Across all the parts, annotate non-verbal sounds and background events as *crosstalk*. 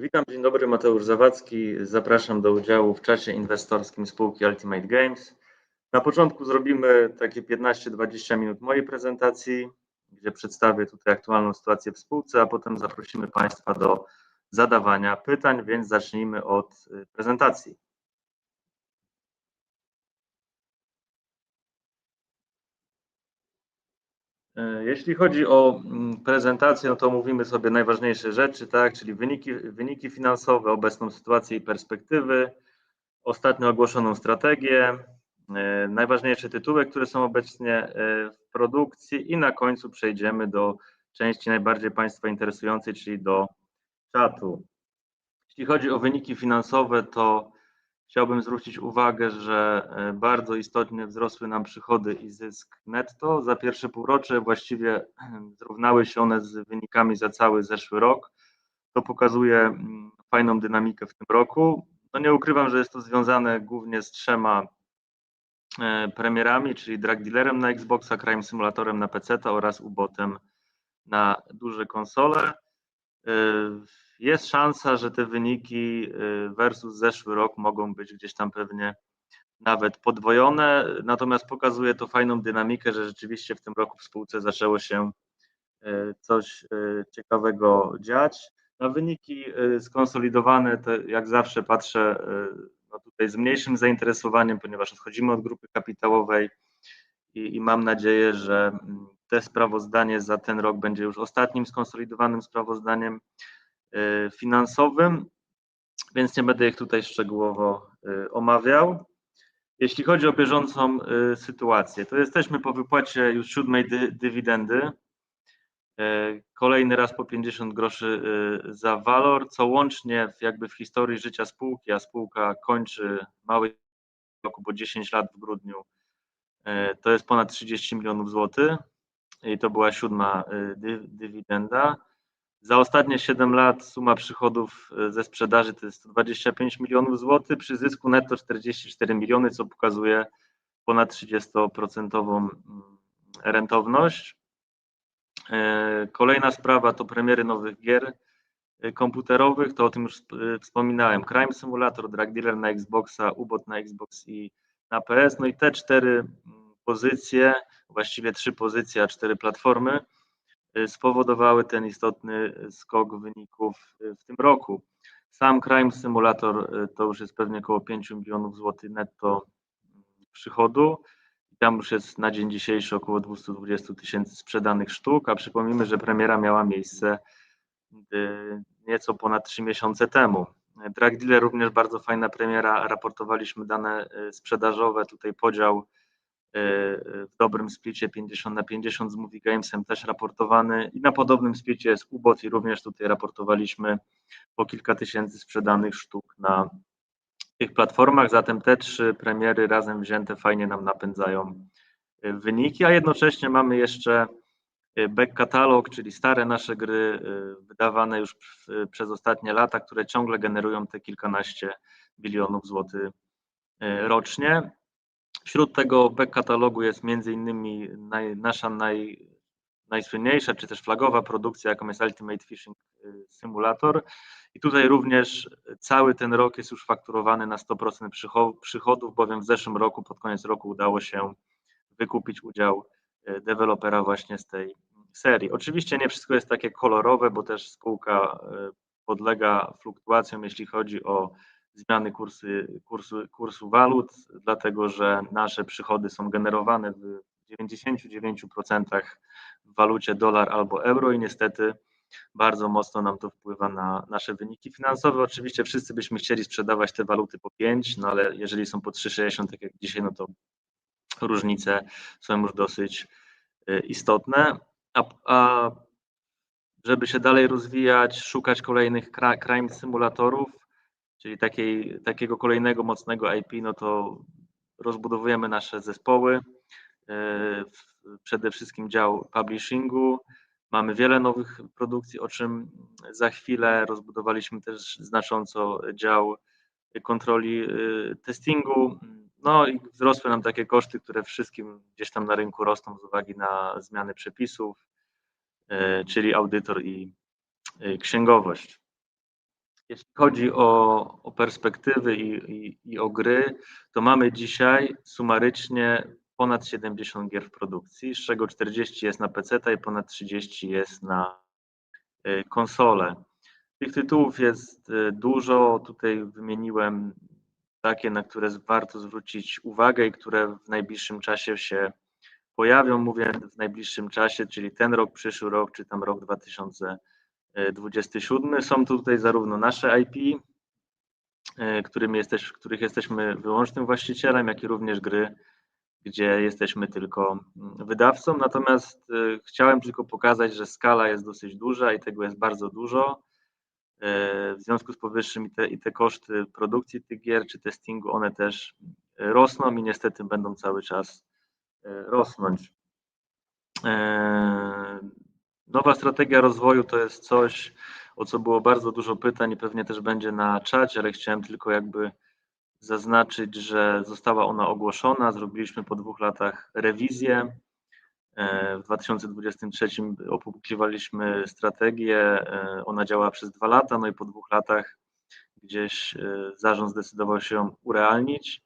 Witam, dzień dobry, Mateusz Zawadzki. Zapraszam do udziału w czasie inwestorskim spółki Ultimate Games. Na początku zrobimy takie 15-20 minut mojej prezentacji, gdzie przedstawię tutaj aktualną sytuację w spółce, a potem zaprosimy Państwa do zadawania pytań, więc zacznijmy od y, prezentacji. Jeśli chodzi o mm, prezentację, no to mówimy sobie najważniejsze rzeczy, tak, czyli wyniki, wyniki finansowe, obecną sytuację i perspektywy, ostatnio ogłoszoną strategię, e, najważniejsze tytuły, które są obecnie e, w produkcji i na końcu przejdziemy do części najbardziej Państwa interesującej, czyli do czatu. Jeśli chodzi o wyniki finansowe, to Chciałbym zwrócić uwagę, że e, bardzo istotnie wzrosły nam przychody i zysk netto. Za pierwsze półrocze właściwie *clears throat* zrównały się one z wynikami za cały zeszły rok. To pokazuje mm, fajną dynamikę w tym roku. No nie ukrywam, że jest to związane głównie z trzema e, premierami, czyli Drag Dealerem na Xboxa, Crime Simulatorem na PC oraz Ubotem na duże konsole. Jest szansa, że te wyniki y, versus zeszły rok mogą być gdzieś tam pewnie nawet podwojone, natomiast pokazuje to fajną dynamikę, że rzeczywiście w tym roku w spółce zaczęło się y, coś y, ciekawego dziać. Na wyniki skonsolidowane, to jak zawsze patrzę no tutaj z mniejszym zainteresowaniem, ponieważ odchodzimy od grupy kapitałowej i, i mam nadzieję, że mm, te sprawozdanie za ten rok będzie już ostatnim skonsolidowanym sprawozdaniem finansowym, więc nie będę ich tutaj szczegółowo y, omawiał. Jeśli chodzi o bieżącą y, sytuację, to jesteśmy po wypłacie już siódmej dy, dywidendy. Kolejny raz po 50 groszy za walor, co łącznie w, jakby w historii życia spółki, a spółka kończy mały roku, bo 10 lat w grudniu, to jest ponad 30 milionów złotych i to była siódma dywidenda. Za ostatnie 7 lat suma przychodów e, ze sprzedaży to jest 125 milionów złotych, przy zysku netto 44 miliony, co pokazuje ponad 30% mm, rentowność. E, kolejna sprawa to premiery nowych gier e, komputerowych, to o tym już wspominałem. Crime Simulator, Drag Dealer na Xboxa, UBOT na Xbox i na PS. No i te cztery mm, pozycje, właściwie trzy pozycje, a cztery platformy, spowodowały ten istotny skok wyników y, w tym roku. Sam Crime Simulator y, to już jest pewnie około 5 milionów złotych netto przychodu. Tam już jest na dzień dzisiejszy około 220 tysięcy sprzedanych sztuk, a przypomnijmy, że premiera miała miejsce nieco ponad 3 miesiące temu. Drag Dealer również bardzo fajna premiera, raportowaliśmy dane sprzedażowe, tutaj podział w dobrym splicie 50 na 50 z Movie Gamesem też raportowany i na podobnym splicie jest UBOT i również tutaj raportowaliśmy po kilka tysięcy sprzedanych sztuk na tych platformach, zatem te trzy premiery razem wzięte fajnie nam napędzają e, wyniki, a jednocześnie mamy jeszcze e, back katalog, czyli stare nasze gry e, wydawane już przez ostatnie lata, które ciągle generują te kilkanaście bilionów złotych rocznie. Wśród tego back katalogu jest między innymi naj, nasza naj, najsłynniejsza, czy też flagowa produkcja, jaką jest Ultimate Fishing y, Simulator. I tutaj również cały ten rok jest już fakturowany na 100% przychodów, bowiem w zeszłym roku, pod koniec roku udało się wykupić udział y, dewelopera właśnie z tej serii. Oczywiście nie wszystko jest takie kolorowe, bo też spółka y, podlega fluktuacjom, jeśli chodzi o zmiany kursy, kursu, kursu walut, dlatego że nasze przychody są generowane w 99% w walucie dolar albo euro i niestety bardzo mocno nam to wpływa na nasze wyniki finansowe. Oczywiście wszyscy byśmy chcieli sprzedawać te waluty po 5, no ale jeżeli są po 3,60, tak jak dzisiaj, no to różnice są już dosyć y, istotne. A, a żeby się dalej rozwijać, szukać kolejnych crime symulatorów, czyli takiej, takiego kolejnego mocnego IP, no to rozbudowujemy nasze zespoły, e, przede wszystkim dział publishingu. Mamy wiele nowych produkcji, o czym za chwilę rozbudowaliśmy też znacząco dział kontroli e, testingu. No i wzrosły nam takie koszty, które wszystkim gdzieś tam na rynku rosną z uwagi na zmiany przepisów, e, czyli audytor i księgowość. Jeśli chodzi o, o perspektywy i, i, i o gry, to mamy dzisiaj sumarycznie ponad 70 gier w produkcji, z czego 40 jest na PC i ponad 30 jest na y, konsole. Tych tytułów jest y, dużo. Tutaj wymieniłem takie, na które warto zwrócić uwagę i które w najbliższym czasie się pojawią. Mówię w najbliższym czasie, czyli ten rok, przyszły rok, czy tam rok 2027. Są tutaj zarówno nasze IP, y, którymi jesteś, których jesteśmy wyłącznym właścicielem, jak i również gry, gdzie jesteśmy tylko mm, wydawcą. Natomiast y, chciałem tylko pokazać, że skala jest dosyć duża i tego jest bardzo dużo. W związku z powyższym i te, i te koszty produkcji tych gier czy testingu, one też e, rosną i niestety będą cały czas e, rosnąć. Nowa strategia rozwoju to jest coś, o co było bardzo dużo pytań i pewnie też będzie na czacie, ale chciałem tylko jakby zaznaczyć, że została ona ogłoszona. Zrobiliśmy po dwóch latach rewizję. E, w 2023 opublikowaliśmy strategię, e, ona działała przez dwa lata, no i po dwóch latach gdzieś e, zarząd zdecydował się ją urealnić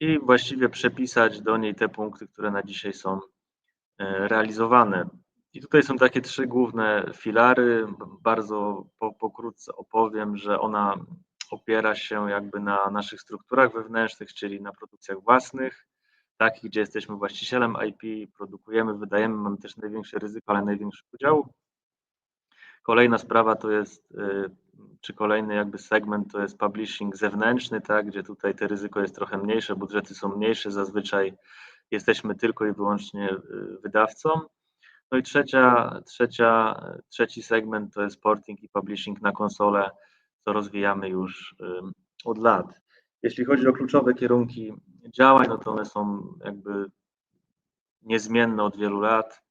i właściwie przepisać do niej te punkty, które na dzisiaj są realizowane. I tutaj są takie trzy główne filary. Bardzo pokrótce opowiem, że ona opiera się jakby na naszych strukturach wewnętrznych, czyli na produkcjach własnych, takich, gdzie jesteśmy właścicielem IP, produkujemy, wydajemy, mamy też największe ryzyko, ale największy udział. Kolejna sprawa to jest, y, czy kolejny jakby segment to jest publishing zewnętrzny, tak, gdzie tutaj te ryzyko jest trochę mniejsze, budżety są mniejsze, zazwyczaj jesteśmy tylko i wyłącznie y, wydawcą. No i trzecia, trzecia, trzeci segment to jest porting i publishing na konsolę, co rozwijamy już y, od lat. Jeśli chodzi o kluczowe kierunki działań, no to one są jakby niezmienne od wielu lat.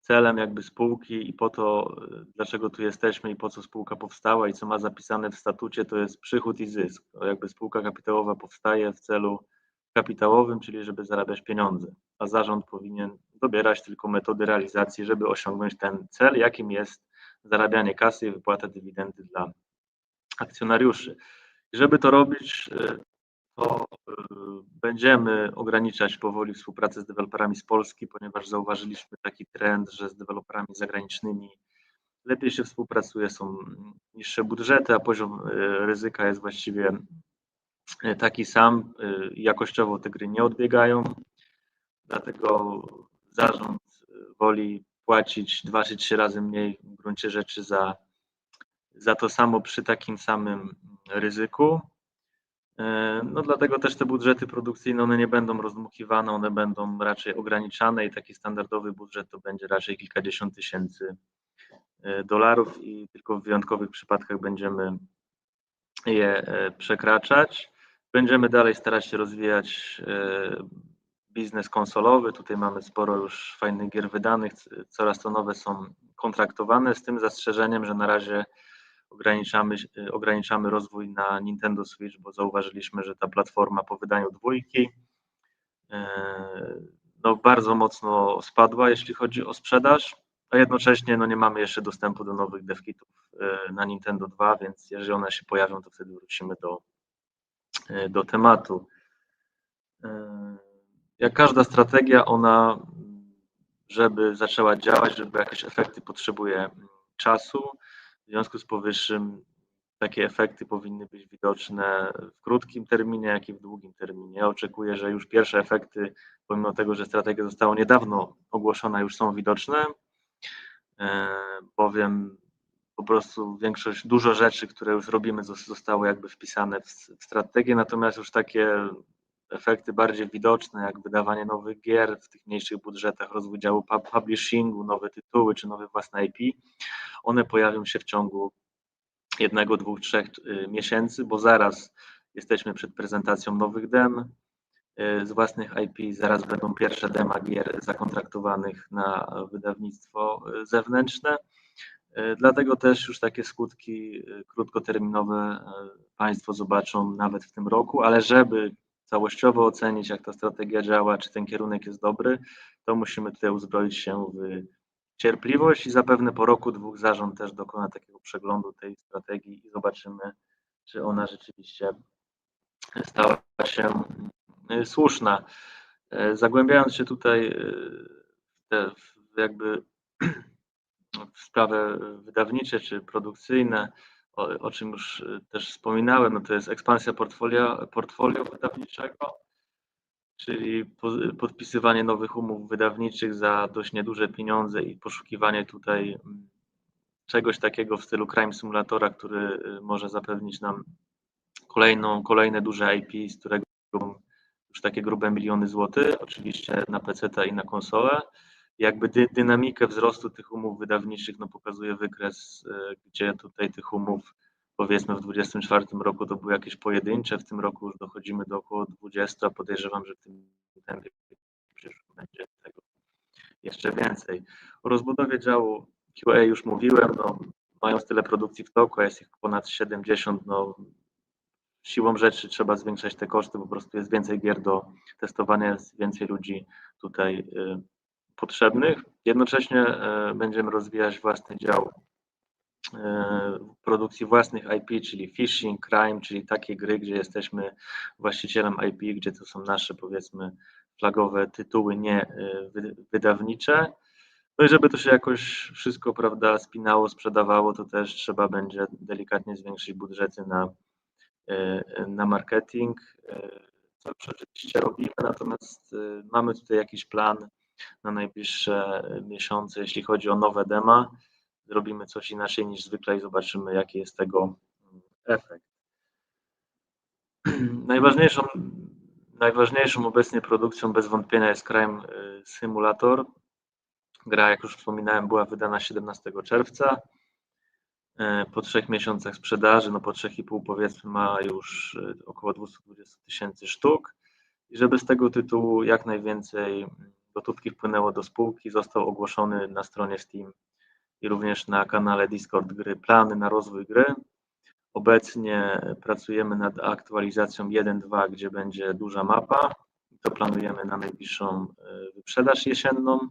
Celem jakby spółki i po to, dlaczego tu jesteśmy i po co spółka powstała i co ma zapisane w statucie, to jest przychód i zysk. Jakby spółka kapitałowa powstaje w celu kapitałowym, czyli żeby zarabiać pieniądze, a zarząd powinien dobierać tylko metody realizacji, żeby osiągnąć ten cel, jakim jest zarabianie kasy i wypłata dywidendy dla akcjonariuszy. Żeby to robić, e, to e, będziemy ograniczać powoli współpracę z deweloperami z Polski, ponieważ zauważyliśmy taki trend, że z deweloperami zagranicznymi lepiej się współpracuje, są niższe budżety, a poziom e, ryzyka jest właściwie taki sam. Jakościowo te gry nie odbiegają, dlatego zarząd woli płacić dwa czy trzy razy mniej w gruncie rzeczy za, za to samo przy takim samym ryzyku. E, no dlatego też te budżety produkcyjne, one nie będą rozdmuchiwane, one będą raczej ograniczane i taki standardowy budżet to będzie raczej kilkadziesiąt tysięcy e, dolarów i tylko w wyjątkowych przypadkach będziemy je e, przekraczać. Będziemy dalej starać się rozwijać biznes konsolowy. Tutaj mamy sporo już fajnych gier wydanych, coraz to nowe są kontraktowane, z tym zastrzeżeniem, że na razie ograniczamy, y, ograniczamy rozwój na Nintendo Switch, bo zauważyliśmy, że ta platforma po wydaniu dwójki y, no, bardzo mocno spadła, jeśli chodzi o sprzedaż, a jednocześnie no, nie mamy jeszcze dostępu do nowych devkitów y, na Nintendo 2, więc jeżeli one się pojawią, to wtedy wrócimy do, do tematu. Jak każda strategia, ona, żeby zaczęła działać, żeby jakieś efekty, potrzebuje czasu. W związku z powyższym takie efekty powinny być widoczne w krótkim terminie, jak i w długim terminie. Ja oczekuję, że już pierwsze efekty, pomimo tego, że strategia została niedawno ogłoszona, już są widoczne, e, bowiem po prostu większość, dużo rzeczy, które już robimy, zostały jakby wpisane w strategię, natomiast już takie efekty bardziej widoczne, jak wydawanie nowych gier w tych mniejszych budżetach, rozwój działu publishingu, nowe tytuły czy nowe własne IP, one pojawią się w ciągu jednego, dwóch, trzech y, miesięcy, bo zaraz jesteśmy przed prezentacją nowych dem y, z własnych IP, zaraz będą pierwsze dema gier zakontraktowanych na wydawnictwo y, zewnętrzne. Dlatego też już takie skutki krótkoterminowe Państwo zobaczą nawet w tym roku, ale żeby całościowo ocenić, jak ta strategia działa, czy ten kierunek jest dobry, to musimy tutaj uzbroić się w cierpliwość i zapewne po roku, dwóch zarząd też dokona takiego przeglądu tej strategii i zobaczymy, czy ona rzeczywiście stała się y, słuszna. E, zagłębiając się tutaj te w jakby *clears throat* w sprawy wydawnicze czy produkcyjne, o, o czym już też wspominałem, no to jest ekspansja portfolio, portfolio wydawniczego, czyli podpisywanie nowych umów wydawniczych za dość nieduże pieniądze i poszukiwanie tutaj mm, czegoś takiego w stylu Crime Simulatora, który y, może zapewnić nam kolejną, kolejne duże IP, z którego już takie grube miliony złotych, oczywiście na PC i na konsolę. Jakby dy, dynamikę wzrostu tych umów wydawniczych no, pokazuje wykres, y, gdzie tutaj tych umów powiedzmy w 2024 roku to były jakieś pojedyncze, w tym roku już dochodzimy do około 20, a podejrzewam, że w tym tempie przyszłym będzie tego jeszcze więcej. O rozbudowie działu QA już mówiłem, no, mając tyle produkcji w toku, a jest ich ponad 70, no, siłą rzeczy trzeba zwiększać te koszty, po prostu jest więcej gier do testowania, jest więcej ludzi tutaj y, potrzebnych. Jednocześnie y, będziemy rozwijać własny dział E, produkcji własnych IP, czyli phishing, crime, czyli takie gry, gdzie jesteśmy właścicielem IP, gdzie to są nasze powiedzmy flagowe tytuły, nie e, wydawnicze. No i żeby to się jakoś wszystko, prawda, spinało, sprzedawało, to też trzeba będzie delikatnie zwiększyć budżety na, e, na marketing, co oczywiście robimy, natomiast mamy tutaj jakiś plan na najbliższe miesiące, jeśli chodzi o nowe dema zrobimy coś inaczej niż zwykle i zobaczymy, jaki jest tego efekt. *clears throat* Najważniejszą, najważniejszą obecnie produkcją bez wątpienia jest Crime y, Simulator. Gra, jak już wspominałem, była wydana 17 czerwca. Y, po trzech miesiącach sprzedaży, no po trzech i pół powiedzmy, ma już około 220 tysięcy sztuk. I żeby z tego tytułu jak najwięcej gotówki wpłynęło do spółki, został ogłoszony na stronie Steam i również na kanale Discord Gry plany na rozwój gry. Obecnie pracujemy nad aktualizacją 1.2, gdzie będzie duża mapa. To planujemy na najbliższą e, wyprzedaż jesienną.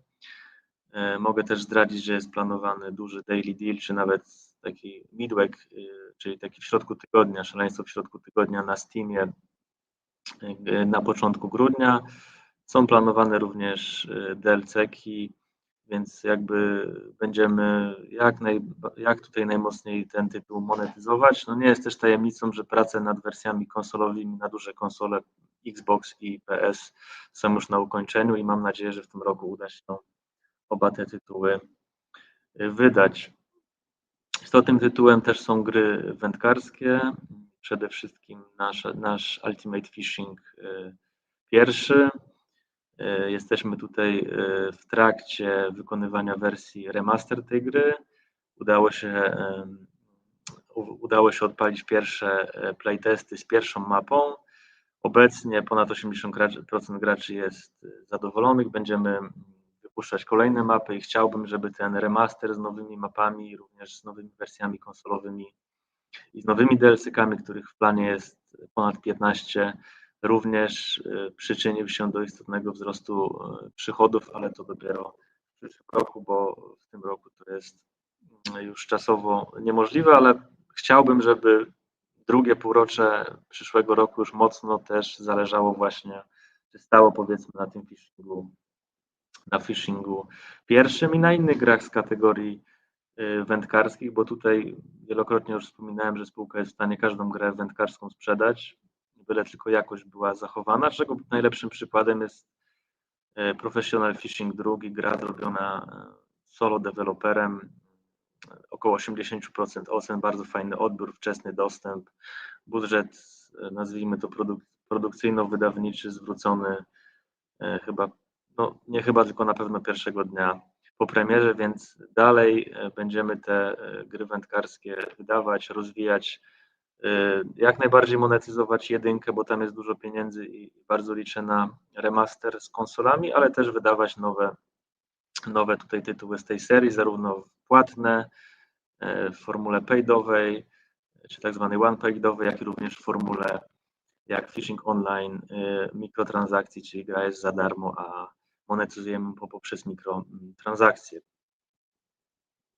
E, mogę też zdradzić, że jest planowany duży daily deal, czy nawet taki midweek, e, czyli taki w środku tygodnia, szaleństwo w środku tygodnia na Steamie na początku grudnia. Są planowane również DLC-ki więc jakby będziemy jak, naj, jak tutaj najmocniej ten tytuł monetyzować. No nie jest też tajemnicą, że prace nad wersjami konsolowymi na duże konsole Xbox i PS są już na ukończeniu i mam nadzieję, że w tym roku uda się oba te tytuły wydać. Istotnym tytułem też są gry wędkarskie, przede wszystkim nasz, nasz Ultimate Fishing y, pierwszy, jesteśmy tutaj e, w trakcie wykonywania wersji remaster tej gry. Udało się, udało się odpalić pierwsze e, playtesty z pierwszą mapą. Obecnie ponad 80% graczy jest zadowolonych. Będziemy wypuszczać kolejne mapy i chciałbym, żeby ten remaster z nowymi mapami, również z nowymi wersjami konsolowymi i z nowymi DLC-kami, których w planie jest ponad 15, również e, przyczynił się do istotnego wzrostu e, przychodów, ale to dopiero w przyszłym roku, bo w tym roku to jest mm, już czasowo niemożliwe, ale chciałbym, żeby drugie półrocze przyszłego roku już mocno też zależało właśnie, czy stało powiedzmy na tym phishingu, na phishingu pierwszym i na innych grach z kategorii e, wędkarskich, bo tutaj wielokrotnie już wspominałem, że spółka jest w stanie każdą grę wędkarską sprzedać byle tylko jakość była zachowana, czego najlepszym przykładem jest e, Professional Fishing 2, gra zrobiona e, solo deweloperem, około 80% ocen, bardzo fajny odbiór, wczesny dostęp, budżet, e, nazwijmy to produk produkcyjno-wydawniczy, zwrócony chyba, no nie chyba, tylko na pewno pierwszego dnia po premierze, więc dalej będziemy te gry wędkarskie wydawać, rozwijać, jak najbardziej monetyzować jedynkę, bo tam jest dużo pieniędzy i bardzo liczę na remaster z konsolami, ale też wydawać nowe, nowe tutaj tytuły z tej serii, zarówno płatne y, w formule paydowej, czy tak zwanej one-paydowej, jak i również w formule jak phishing online, y, mikrotransakcji, czyli gra jest za darmo, a monetyzujemy poprzez mikrotransakcje.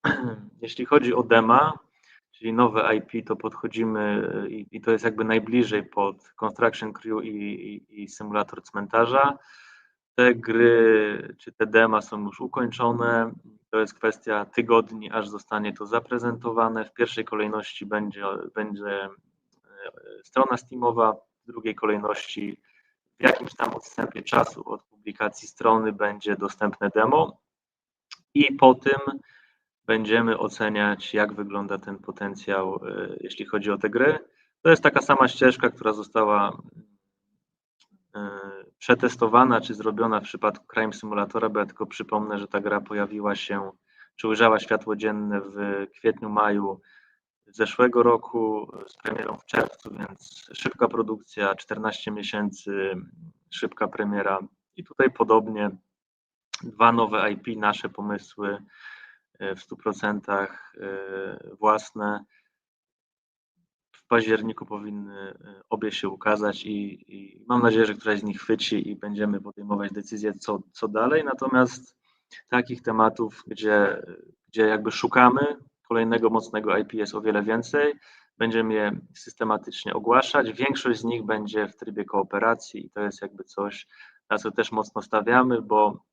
*clears throat* Jeśli chodzi o dema, czyli nowe IP, to podchodzimy i, i to jest jakby najbliżej pod Construction Crew i, i, i symulator cmentarza. Te gry czy te dema są już ukończone. To jest kwestia tygodni, aż zostanie to zaprezentowane. W pierwszej kolejności będzie, będzie e, strona Steamowa, w drugiej kolejności w jakimś tam odstępie czasu od publikacji strony będzie dostępne demo i po tym będziemy oceniać, jak wygląda ten potencjał, e, jeśli chodzi o te gry. To jest taka sama ścieżka, która została e, przetestowana czy zrobiona w przypadku Crime Simulatora, bo ja tylko przypomnę, że ta gra pojawiła się, czy ujrzała światło dzienne w kwietniu, maju zeszłego roku z premierą w czerwcu, więc szybka produkcja, 14 miesięcy, szybka premiera i tutaj podobnie dwa nowe IP, nasze pomysły w 100% e, własne. W październiku powinny e, obie się ukazać i, i mam nadzieję, że któraś z nich chwyci i będziemy podejmować decyzję, co, co dalej. Natomiast takich tematów, gdzie, gdzie jakby szukamy kolejnego mocnego IP jest o wiele więcej. Będziemy je systematycznie ogłaszać. Większość z nich będzie w trybie kooperacji i to jest jakby coś, na co też mocno stawiamy, bo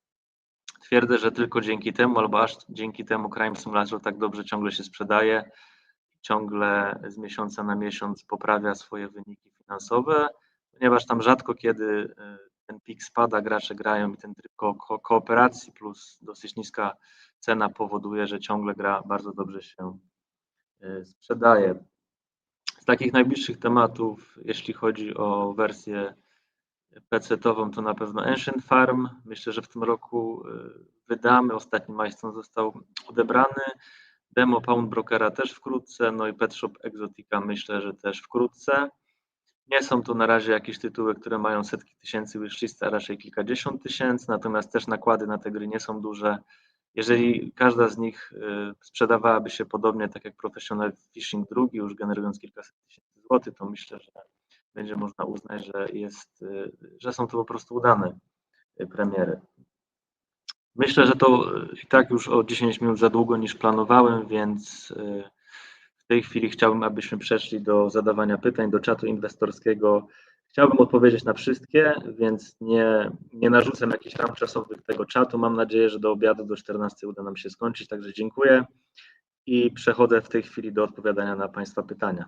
twierdzę, że tylko dzięki temu, albo aż dzięki temu Crime Simulator tak dobrze ciągle się sprzedaje, ciągle z miesiąca na miesiąc poprawia swoje wyniki finansowe, ponieważ tam rzadko kiedy y, ten pik spada, gracze grają i ten tryb ko ko kooperacji plus dosyć niska cena powoduje, że ciągle gra bardzo dobrze się e, sprzedaje. Z takich najbliższych tematów, jeśli chodzi o wersję PC-tową, to na pewno Ancient Farm. Myślę, że w tym roku e, wydamy. Ostatni milestone został odebrany. Demo Pound Brokera też wkrótce, no i Pet Shop Exotica myślę, że też wkrótce. Nie są to na razie jakieś tytuły, które mają setki tysięcy wishlist, a raczej kilkadziesiąt tysięcy, natomiast też nakłady na te gry nie są duże. Jeżeli każda z nich y, sprzedawałaby się podobnie, tak jak Professional Fishing drugi, już generując kilkaset tysięcy złotych, to myślę, że będzie można uznać, że, jest, y, że są to po prostu udane y, premiery. Myślę, że to i tak już o 10 minut za długo niż planowałem, więc w tej chwili chciałbym, abyśmy przeszli do zadawania pytań, do czatu inwestorskiego. Chciałbym odpowiedzieć na wszystkie, więc nie, nie narzucam jakichś ram czasowych tego czatu. Mam nadzieję, że do obiadu do 14 uda nam się skończyć, także dziękuję i przechodzę w tej chwili do odpowiadania na Państwa pytania.